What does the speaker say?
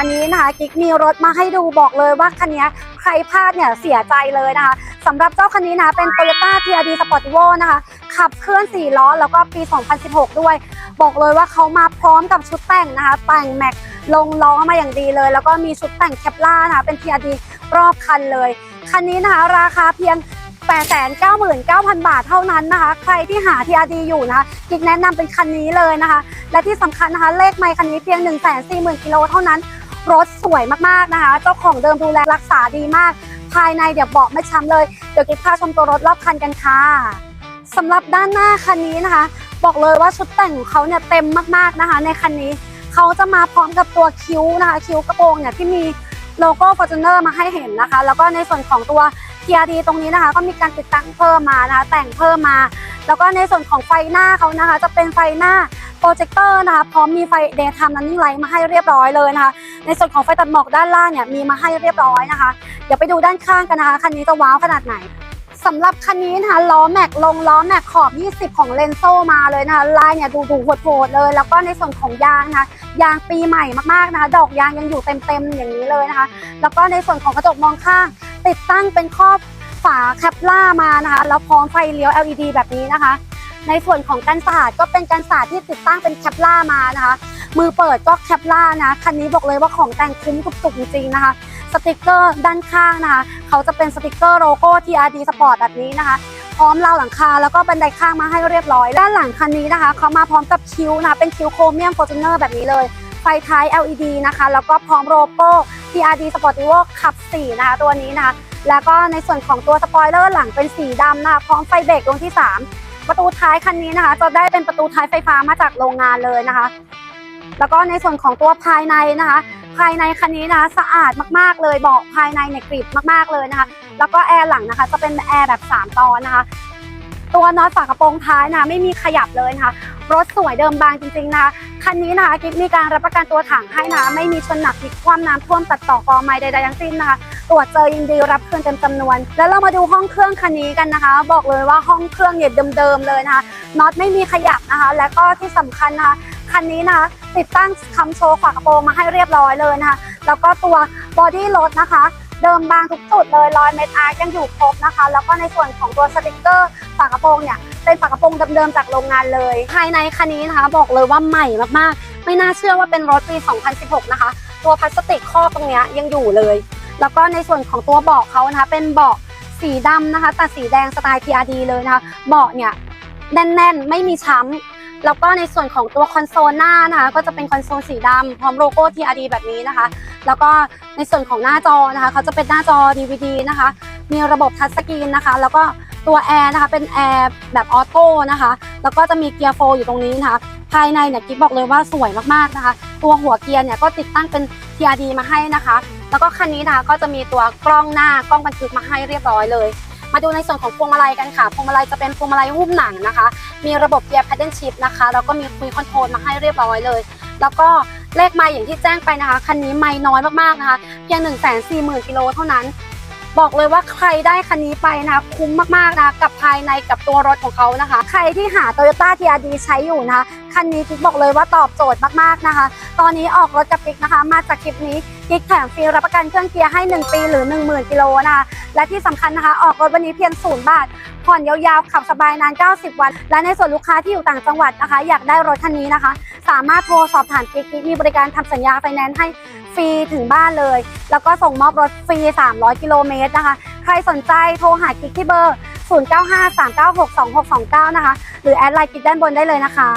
วันนี้นะคะกิ๊กมีรถมาให้ดูบอกเลยว่าคันนี้ใครพลาดเนี่ยเสียใจเลยนะคะสำหรับเจ้าคันนี้นะเป็น Toyota TRD Sportivo นะคะขับเคลื่อน 4 ล้อ แล้วก็ปี 2016 ด้วย บอกเลยว่าเขามาพร้อมกับชุดแต่งนะคะ แต่งแม็กลงล้อมาอย่างดีเลย แล้วก็มีชุดแต่งแคปล่านะคะเป็น TRD รอบคันเลย คันนี้นะคะราคาเพียง899,000 บาทเท่านั้นนะคะ ใครที่หา TRD อยู่นะคะกิ๊กแนะนำเป็นคันนี้เลยนะคะ และที่สำคัญนะคะ เลขไมค์คันนี้เพียง 140,000กิโลเท่านั้น รถสวยมากๆนะคะ เจ้าของเดิมดูแลรักษาดีมาก ภายในเดี๋ยวเบอกไม่ช้ำเลย เดี๋ยวกิ๊พาชมตัวรถรอบคันกันค่ะสำหรับด้านหน้าคันนี้นะคะ บอกเลยว่าชุดแต่งของเขาเนี่ยเต็มมากๆนะคะ ในคันนี้เขาจะมาพร้อมกับตัวคิ้วนะคะ คิ้วกระโปรงเนี่ยที่มีโลโก้ Fortuner มาให้เห็นนะคะ แล้วก็ในส่วนของตัว TRD ตรงนี้นะคะ ก็มีการติดตั้งเพิ่มมานะคะ แต่งเพิ่มมา แล้วก็ในส่วนของไฟหน้าเขานะคะ จะเป็นไฟหน้า โปรเจคเตอร์นะคะพร้อมมีไฟ daytime running light มาให้เรียบร้อยเลยนะคะในส่วนของไฟตัดหมอกด้านล่างเนี่ยมีมาให้เรียบร้อยนะคะ เดี๋ยวไปดูด้านข้างกันนะคะคันนี้จะว้าวขนาดไหนสำหรับคันนี้นะคะล้อแม็กลงล้อแม็กขอบ 20 ของเลนโซมาเลยนะคะลายเนี่ยดูดูโหดๆเลย แล้วก็ในส่วนของยางนะคะยางปีใหม่มากๆนะคะดอกยางยังอยู่เต็มๆอย่างนี้เลยนะคะ แล้วก็ในส่วนของกระจกมองข้าง ติดตั้งเป็นครอบฝาแคปล่ามานะคะแล้วพร้อมไฟเลี้ยว LED แบบนี้นะคะ ในส่วนของกันศาสตร์ก็เป็นกันศาสตร์ที่ติดตั้งเป็นแคปล่ามานะคะ มือเปิดก็แคปล่านะคันนี้บอกเลยว่าของแต่งคุ้มทุกจริงๆนะคะ สติกเกอร์ด้านข้างนะคะเขาจะเป็นสติกเกอร์โลโก้ TRD Sport แบบนี้นะคะพร้อมราวหลังคาแล้วก็บันไดข้างมาให้เรียบร้อย ด้านหลังคันนี้นะคะเขามาพร้อมกับคิ้วนะะเป็นคิ้วโครเมียมฟอร์จูเนอร์แบบนี้เลยไฟท้าย LED นะคะ แล้วก็พร้อมโลโก้ TRD Sportivo ขับ4นะคะตัวนี้นะคะแล้วก็ในส่วนของตัวสปอยเลอร์หลังเป็นสีดำนะคะพร้อมไฟเบรกดวงที่ 3 ประตูท้ายคันนี้นะคะ จะได้เป็นประตูท้ายไฟฟ้ามาจากโรงงานเลยนะคะ แล้วก็ในส่วนของตัวภายในนะคะ ภายในคันนี้นะคะสะอาดมากๆเลยเบาะภายในเนี่ยกริบมากๆเลยนะคะ แล้วก็แอร์หลังนะคะ จะเป็นแอร์แบบ3ตอนนะคะ ตัวน็อตฝากระโปรงท้ายนะะไม่มีขยับเลยนะคะรถสวยเดิมบางจริงๆนะคะคันนี้นะคะกิ๊บมีการรับประกันตัวถังให้นะะไม่มีชนหนักพลิกคว่ำน้ำท่วมตัดต่อกอไม้ใดๆทั้งสิ้นนะคะ ตรวจเจอยินดีรับคืนเต็มจำนวน แล้วเรามาดูห้องเครื่องคันนี้กันนะคะ บอกเลยว่าห้องเครื่องเนี่ยเดิมๆเลยนะคะน็อตไม่มีขยับนะคะ และก็ที่สำคัญนะคะคันนี้นะคะติดตั้งคำโชว์ฝากระโปรงมาให้เรียบร้อยเลยนะคะ แล้วก็ตัวบอดี้รถนะคะ เดิมบางทุกจุดเลยรอยเม็ดอาร์ยังอยู่ครบนะคะ แล้วก็ในส่วนของตัวสติกเกอร์ฝากระโปรงเนี่ยเป็นฝากระโปรงเดิมๆจากโรงงานเลย ภายในคันนี้นะคะ บอกเลยว่าใหม่มากๆ ไม่น่าเชื่อว่าเป็นรถปี 2016 นะคะ ตัวพลาสติกครอบตรงนี้ยังอยู่เลย แล้วก็ในส่วนของตัวเบาะเขานะคะ เป็นเบาะสีดำนะคะแต่สีแดงสไตล์ TRD เลยนะคะ เบาะเนี่ยแน่นๆ ไม่มีช้ำแล้วก็ในส่วนของตัวคอนโซลหน้านะคะก็จะเป็นคอนโซลสีดำพร้อมโลโก้ TRD แบบนี้นะคะ แล้วก็ในส่วนของหน้าจอนะคะเขาจะเป็นหน้าจอ DVD นะคะ มีระบบทัชสกรีนนะคะ แล้วก็ตัวแอร์นะคะเป็นแอร์แบบออโต้นะคะ แล้วก็จะมีเกียร์โฟอยู่ตรงนี้นะคะ ภายในเนี่ยกิ๊บบอกเลยว่าสวยมากๆนะคะ ตัวหัวเกียร์เนี่ยก็ติดตั้งเป็น TRD มาให้นะคะ แล้วก็คันนี้นะคะก็จะมีตัวกล้องหน้ากล้องบันทึกมาให้เรียบร้อยเลย มาดูในส่วนของพวงมาลัยกันค่ะ พวงมาลัยจะเป็นพวงมาลัยหุ้มหนังนะคะ มีระบบเกียร์ paddle shift นะคะ แล้วก็มีคุยคอนโทรลมาให้เรียบร้อยเลย แล้วก็เลขไมล์อย่างที่แจ้งไปนะคะ คันนี้ไม่น้อยมากๆนะคะ เพียง 1 4 0 0 0 0กิโลเท่านั้น บอกเลยว่าใครได้คันนี้ไปนะคุ้มมากๆนะกับภายในกับตัวรถของเขานะคะ ใครที่หา Toyota TRD ใช้อยู่นะคะคันนี้กิ๊กบอกเลยว่าตอบโจทย์มากๆนะคะ ตอนนี้ออกรถกับกิ๊กนะคะ มาจากคลิปนี้กิ๊กแถมฟรีรับประกันเครื่องเกียร์ให้ 1 ปีหรือ 10,000กิโลนะคะและที่สำคัญนะคะ ออกรถวันนี้เพียงศูนย์บาทผ่อนยาวๆขับสบายนาน 90 วัน และในส่วนลูกค้าที่อยู่ต่างจังหวัดนะคะ อยากได้รถคันนี้นะคะ สามารถโทรสอบถามกิ๊กกิ๊กมีบริการทำสัญญาไฟแนนซ์ให้ ฟรีถึงบ้านเลย แล้วก็ส่งมอบรถฟรี 300 กิโลเมตรนะคะ ใครสนใจโทรหากิ๊กที่เบอร์ 0953962629 นะคะ หรือแอดไลน์กิ๊กด้านบนได้เลยนะคะ